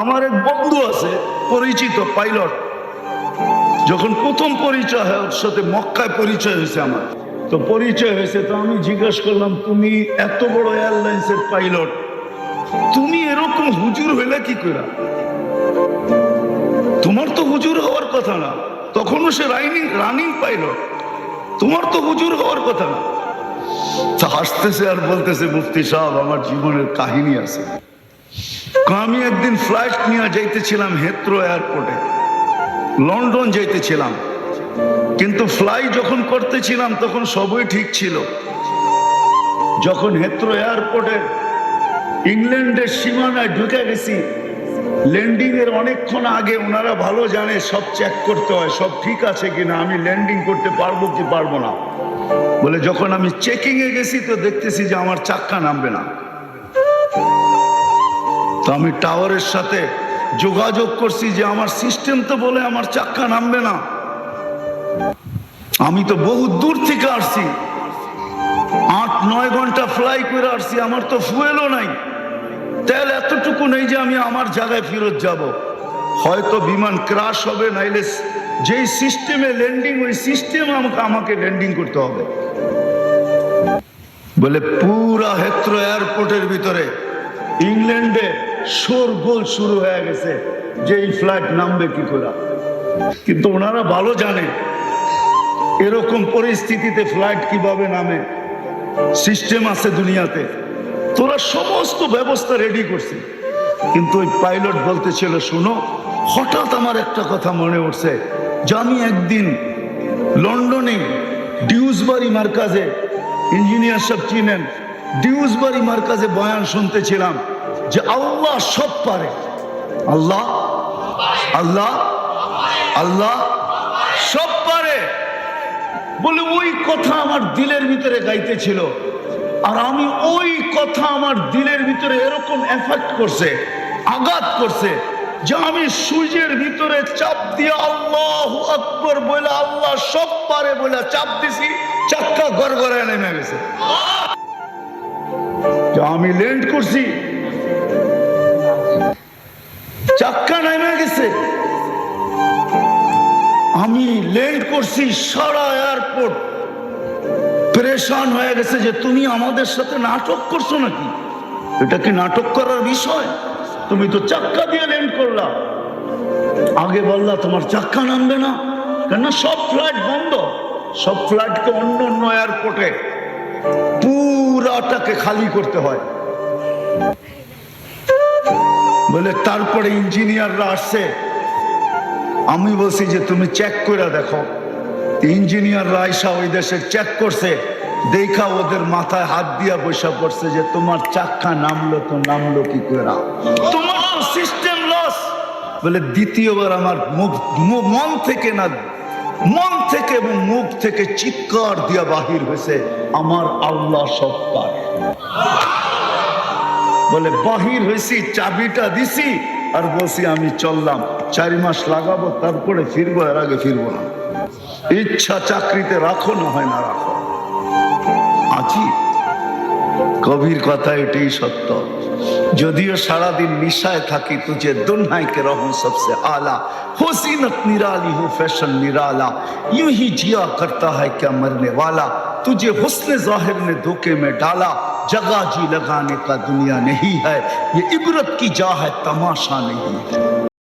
আমার এক বন্ধু আছে, পরিচিত পাইলট। যখন প্রথম পরিচয় হয়, ওর সাথে মক্কায় পরিচয় হয়েছে আমার। তো পরিচয় হয়েছে, তো আমি জিজ্ঞাসা করলাম, তুমি এত বড় এয়ারলাইন্সের পাইলট, তুমি এরকম হুজুর হইলে কি করে তোমার তো হুজুর হওয়ার কথা না, তখনও সে রানিং রানিং পাইলট, তোমার তো হুজুর হওয়ার কথা না। হাসতেছে আর বলতেছে, মুফতি সাহেব, আমার জীবনের কাহিনী আছে। আমি একদিন ফ্লাইট নিয়ে যাইতেছিলাম হেত্রো এয়ারপোর্টে লন্ডন যাইতেছিলাম। কিন্তু ফ্লাই যখন করতেছিলাম, তখন সবই ঠিক ছিল। যখন হেত্রো এয়ারপোর্টে ইংল্যান্ডের সীমানায় ঢুকে গেছি ল্যান্ডিং এর অনেকক্ষণ আগে ওনারা ভালো জানে, সব চেক করতে হয়, সব ঠিক আছে কিনা, আমি ল্যান্ডিং করতে পারব কি পারব না। বলে যখন আমি চেকিং এ গেছি, তো দেখতেছি যে আমার চাক্কা নামবে না। তো আমি টাওয়ারের সাথে যোগাযোগ করছি যে আমার সিস্টেম তো বলে আমার চাক্কা নামবে না। আমি তো বহু দূর থেকে আসছি। আট, নয় ঘণ্টা ফ্লাই করে আসছি, আমার তো ফুয়েলও নাই। তেল এতটুকু নেই যে আমি আমার জায়গায় ফেরত যাব। হয়তো বিমান ক্রাশ হবে, নাইলে যেই সিস্টেমে ল্যান্ডিং ওই সিস্টেম আমাকে আমাকে ল্যান্ডিং করতে হবে। বলে পুরা হেত্র এয়ারপোর্টের ভিতরে ইংল্যান্ডে শোরগোল শুরু হয়ে গেছে। যে এই ফ্লাইট নামবে কি করে? কিন্তু ওনারা ভালো জানে, এরকম পরিস্থিতিতে ফ্লাইট কীভাবে নামে সিস্টেম আছে দুনিয়াতে। তোরা সমস্ত ব্যবস্থা রেডি করছে কিন্তু ওই পাইলট বলতেছিল, শুনো, হঠাৎ আমার একটা কথা মনে উঠছে। যে আমি একদিন লন্ডনে ডিউসবারি মার্কাজে ইঞ্জিনিয়ার সব চিনেন, ডিউসবারি মার্কাজে বয়ান শুনতেছিলাম। যে আল্লাহ সব পারে। আল্লাহ আল্লাহ আল্লাহ সব পারে। বলে ওই কথা আমার দিলের ভিতরে গাইতেছিল। আর আমি ওই কথা আমার দিলের ভিতরে এরকম এফেক্ট করছে, আঘাত করছে, যে আমি সূর্যের ভিতরে চাপ দিয়ে আল্লাহ আকবর বলে আল্লাহ সব পারে বলে চাপ দিছি, চাক্কা গড়গড়ায় নেমে গেছে। আমি লেন্ড করছি। চাক্কা নেমে গেছে। আমি ল্যান্ড করছি সারা এয়ারপোর্ট। প্রেশান হয়ে গেছে যে তুমি আমাদের সাথে নাটক করছ নাকি? এটা কি নাটক করার বিষয়? তুমি তো চাক্কা দিয়ে ল্যান্ড করলা। আগে বললা, তোমার চাক্কা নামবে না। কেন সব ফ্লাইট বন্ধ। সব ফ্লাইটকে অন্য অন্য এয়ারপোর্টে পুরাটাকে খালি করতে হয়। বলে, তারপরে ইঞ্জিনিয়াররা আসছে। আমি বলছি যে, তুমি চেক করে দেখো। ইঞ্জিনিয়াররা আইসা ওই দেশে চেক করছে। দেখা ওদের মাথায় হাত দিয়া বৈশা পড়ছে যে, তোমার চাক্কা নামলো তো নামলো কি করে তোমার সিস্টেম লস বলে, দ্বিতীয়বার আমার মুখ মন থেকে না, মন থেকে এবং মুখ থেকে চিৎকার দিয়া বাহির হয়েছে। আমার আল্লাহ সব পারে বলে, বাহির হয়েছি চাবিটা দিছি আর বসি আমি চললাম। চারি মাস লাগাবো, তারপরে ফিরবো, এর আগে ফিরবো না। ইচ্ছা চাকরিতে রাখো, না হয় না রাখো। আজি, কবির কথা এটাই সত্য। যদিও সারাদিন নিশায় থাকি, তুজে দুনহাইকে রহম সবসে আলা। হোসিনত নিরালি হো fashion Nirala. You he Zia করতা হয় ক্যা মরনে ওয়ালা। تجھے حسن ظاہر نے دھوکے میں ڈالا، جگہ جی لگانے کا دنیا نہیں ہے، یہ عبرت کی جا ہے، تماشا نہیں ہے۔